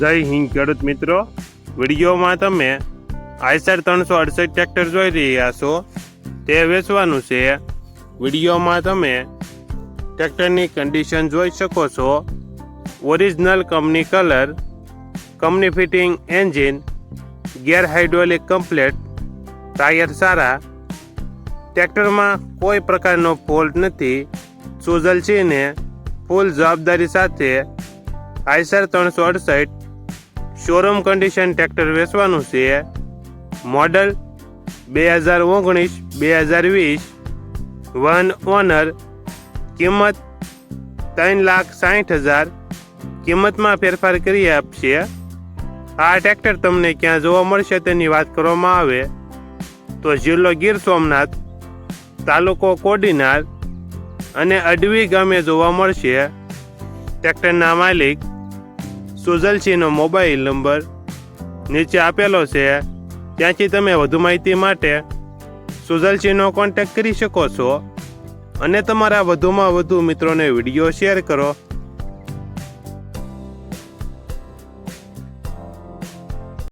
જય હિન્દ, ખેડૂત મિત્રો. વિડીયોમાં તમે આઈસર ત્રણસો અડસઠ ટ્રેક્ટર જોઈ રહ્યા છો. તે વેચવાનું છે. વિડીયોમાં તમે ટ્રેક્ટરની કન્ડિશન જોઈ શકો છો. Original company colour company fitting engine gear hydraulic complete tyre સારા. ટ્રેક્ટરમાં કોઈ પ્રકારનો ફોલ્ટ નથી. સુઝલ છે ફૂલ જવાબદારી સાથે આઈસર ત્રણસો અડસઠ શોરૂમ કન્ડિશન ટ્રેક્ટર વેચવાનું છે. મોડલ બે હજાર ઓગણીસ, બે હજાર વીસ. વન ઓનર કિંમત ત્રણ લાખ સાઠ હજાર. કિંમતમાં ફેરફાર કરી આપશે. આ ટ્રેક્ટર તમને ક્યાં જોવા મળશે તેની વાત કરવામાં આવે. તો જિલ્લો ગીર સોમનાથ, તાલુકો કોડીનાર અને અડવી ગામે જોવા મળશે. ટ્રેક્ટરના માલિક સુઝલસિંહનો મોબાઈલ નંબર નીચે આપેલો છે. ત્યાંથી તમે વધુ માહિતી માટે સુઝલસિંહનો કોન્ટેક્ટ કરી શકો છો. અને તમારા વધુમાં વધુ મિત્રોને વીડિયો શેર કરો.